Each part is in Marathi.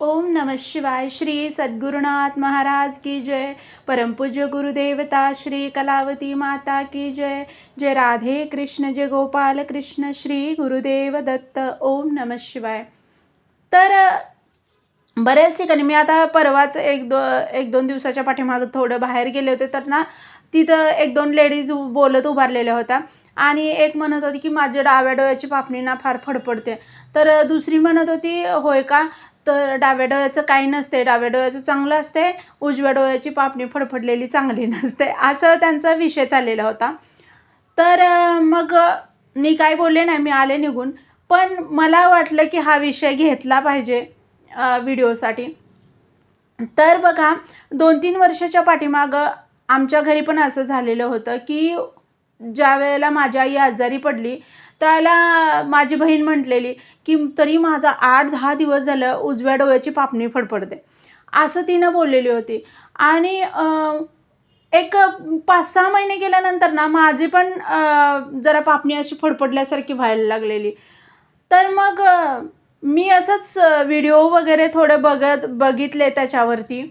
ओम नमः शिवाय श्री सद्गुरुनाथ महाराज की जय। परमपूज्य गुरुदेवता श्री कलावती माता की जय। जय राधे कृष्ण जय गोपाल कृष्ण श्री गुरुदेव दत्त। ओम नमः शिवाय। तर बऱ्याच ठिकाणी मी आता परवाच एक दो एक दोन दिवसाच्या पाठीमागं थोडं बाहेर गेले होते तर ना तिथं एक दोन लेडीज बोलत उभारलेल्या होत्या. आणि एक म्हणत होती की माझ्या डाव्या डोळ्याची पापणी ना फार फडफडते. तर दुसरी म्हणत होती होय का? तर डाव्या डोळ्याचं काही नसते. डाव्या डोळ्याचं चांगलं असते उजव्या डोळ्याची पापणी फडफडलेली चांगली नसते. असं त्यांचा विषय चाललेला होता. तर मग मी काय बोलले नाही मी आले निघून. पण मला वाटलं की हा विषय घेतला पाहिजे व्हिडिओसाठी. तर बघा दोन तीन वर्षाच्या पाठीमागं आमच्या घरी पण असं झालेलं होतं की ज्या वेळेला माझी आई आजारी पडली त्याला माझी बहीण म्हटलेली की तरी माझा आठ दहा दिवस झालं उजव्या डोळ्याची पापणी फडफडते. असं तिनं बोललेली होती. आणि एक पाच सहा महिने गेल्यानंतर ना माझी पण जरा पापणी अशी फडफडल्यासारखी व्हायला लागलेली. तर मग मी असंच व्हिडिओ वगैरे थोडे बघत बघितले त्याच्यावरती.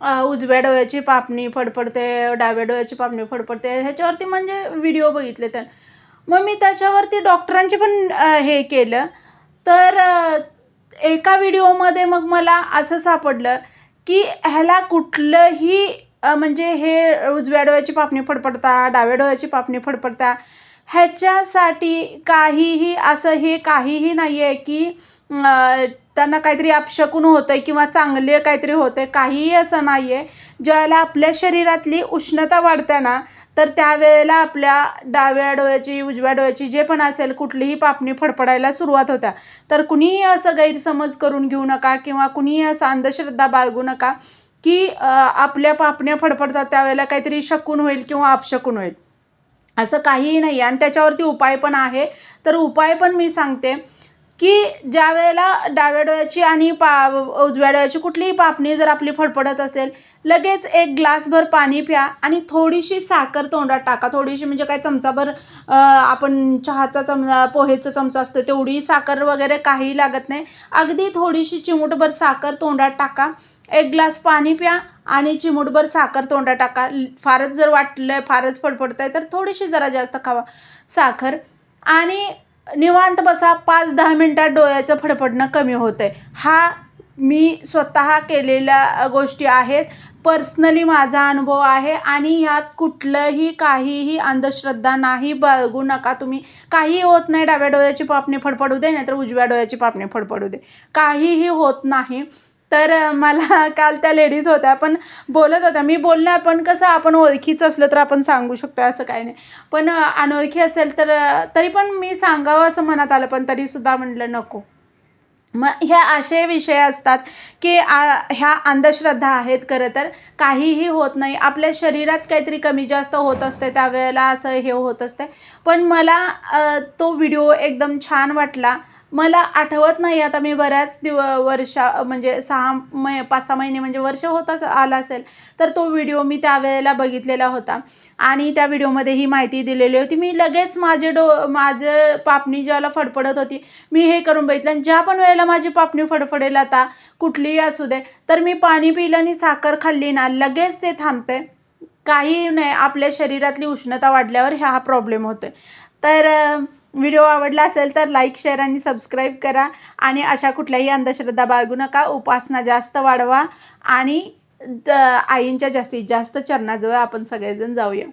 उजव्या डोळ्याची पापणी फडफडते डाव्या डोळ्याची पापणी फडफडते. ह्याच्यावरती म्हणजे व्हिडिओ बघितले तर. मग मी त्याच्यावरती डॉक्टरांचे पण हे केलं. तर एका व्हिडिओमध्ये मग मला असं सापडलं की ह्याला कुठलंही म्हणजे हे उजव्या डोळ्याची पापणी फडफडता डाव्या डोळ्याची पापणी फडफडता ह्याच्यासाठी काहीही असं हे काहीही नाही आहे की त्यांना काहीतरी अपशकून होतं आहे किंवा चांगले काहीतरी होतं आहे काहीही असं नाही आहे ज्यावेळेला आपल्या शरीरातली उष्णता वाढते ना तर त्यावेळेला आपल्या डाव्या डोळ्याची उजव्या डोळ्याची जे पण असेल कुठलीही पापणी फडफडायला सुरुवात होत्या. तर कुणीही असं गैरसमज करून घेऊ नका किंवा कुणीही असं अंधश्रद्धा बाळगू नका की आपल्या पापण्या फडफडतात त्यावेळेला काहीतरी शकून होईल किंवा अपशकून होईल. असं काहीही नाही आणि त्याच्यावरती उपाय पण आहे. तर उपाय पण मी सांगते. की ज्या वेळेला डाव्या डोळ्याची आणि पा उजव्या डोळ्याची कुठलीही पापणी जर आपली फडफडत असेल लगेच एक ग्लासभर पाणी प्या आणि थोडीशी साखर तोंडात टाका. थोडीशी म्हणजे काय चमचाभर आपण चहाचा चमचा पोहेचा चमचा असतो तेवढी साखर वगैरे काही लागत नाही. अगदी थोडीशी चिमूटभर साखर तोंडात टाका. एक ग्लास पाणी प्या आणि चिमूटभर साखर तोंडात टाका. फारच जर वाटलं फारच फडफडत आहे तर थोडीशी जरा जास्त खावा. साखर आणि निवांत बसा पाच दहा मिनटात डोळ्याचं फडफडणं कमी होतं आहे हा मी स्वतः केलेल्या गोष्टी आहेत. पर्सनली माझा अनुभव आहे आणि ह्यात कुठलंही काहीही अंधश्रद्धा नाही. बाळगू नका तुम्ही. काहीही होत नाही डाव्या डोळ्याची पापणी फडफडू दे नाहीतर उजव्या डोळ्याची पापणी फडफडू दे. काहीही होत नाही. तर मला काल त्या लेडीज होत्या पण बोलत होत्या. मी बोलणार पण कसं आपण ओळखीचं असलं तर आपण सांगू शकतो असं काही नाही. पण अनोळखी असेल तर तरी पण मी सांगावं असं मनात आलं पण तरीसुद्धा म्हटलं नको. मग ह्या असे विषय असतात की आ ह्या अंधश्रद्धा आहेत खरं तर. काहीही होत नाही. आपल्या शरीरात काहीतरी कमी जास्त होत असते त्यावेळेला असं हे होत असते. पण मला तो व्हिडिओ एकदम छान वाटला. मला आठवत नाही आता मी बऱ्याच दिव वर्षा म्हणजे सहा मै पाच सहा महिने म्हणजे वर्ष होताच आला असेल तर तो व्हिडिओ मी त्यावेळेला बघितलेला होता. आणि त्या व्हिडिओमध्ये ही माहिती दिलेली होती. मी लगेच माझे डो माझं पापणी ज्याला फडफडत होती मी हे करून बघितलं. आणि ज्या पण वेळेला माझी पापणी फडफडेल आता कुठलीही असू दे तर मी पाणी पिलं आणि साखर खाल्ली ना लगेच ते थांबते. काही नाही आपल्या शरीरातली उष्णता वाढल्यावर हा प्रॉब्लेम होतो तर व्हिडिओ आवडला असेल तर लाईक शेअर आणि सबस्क्राईब करा. आणि अशा कुठल्याही अंधश्रद्धा बाळगू नका उपासना जास्त वाढवा आणि द- आईंच्या जास्तीत जास्त चरणाजवळ आपण सगळेजण जाऊया.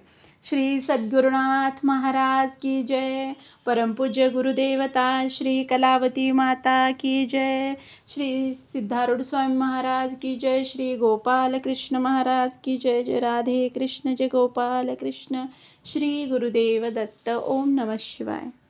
श्री सद्गुरुनाथ महाराज की जय. परमपूज्य गुरुदेवता श्री कलावती माता की जय. श्री सिद्धारूढ स्वामी महाराज की जय. श्री गोपाल कृष्ण महाराज की जय. जय राधे कृष्ण जय गोपाल कृष्ण. श्री गुरुदेव दत्त ओम नमः शिवाय.